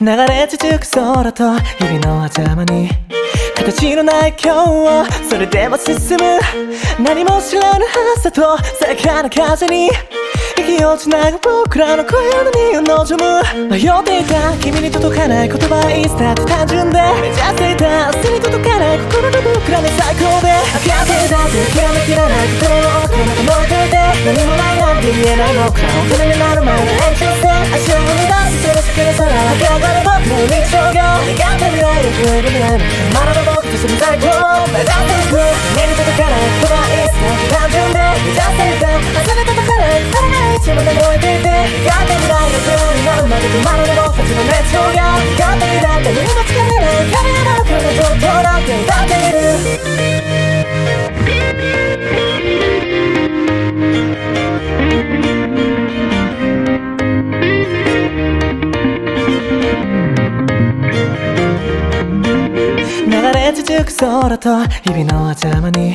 流れ続く空と日々の狭間に。形のない今日をそれでも進む何も知らぬ朝とさやかな風に息をつなぐ僕らの声のにを望む。迷っていた君に届かない言葉いつだって単純で目指していた明日に届かない心の僕らの最高で。明かってだって諦めきらない心の奥の燃えていて何もないなんて言えないのか大人になる未来を超える未来まだ僕と住みたいと目指していく目に届かない言葉いつだって単純で目指していた明日に届かない足りない一番で燃えていて願った未来がゼロになるまで止まらない僕たちの熱情続く空と日々の邪魔に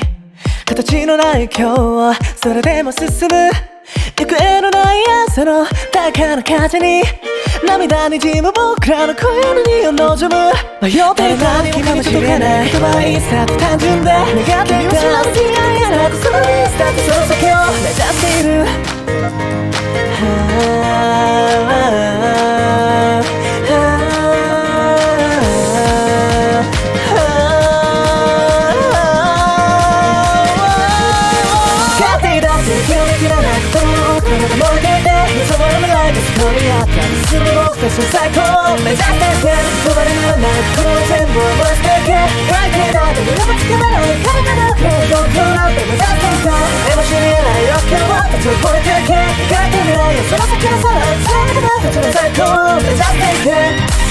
形のない今日はそれでも進む行方のない朝の高な風に涙にじむ僕らの声のにを望む。迷っていた君に届かない言葉いつだって単純で願っていたそぼろのライブスみ合った進む僕たちの最高を目指してて止まれらないこの全部を燃やしていけ関係ないと胸もつかまない体の奥へ東京なんて目指していた目も知り得ないロックを立っと超えていけ描いて未来をその先の空を掴む僕たちの最高を目指していけ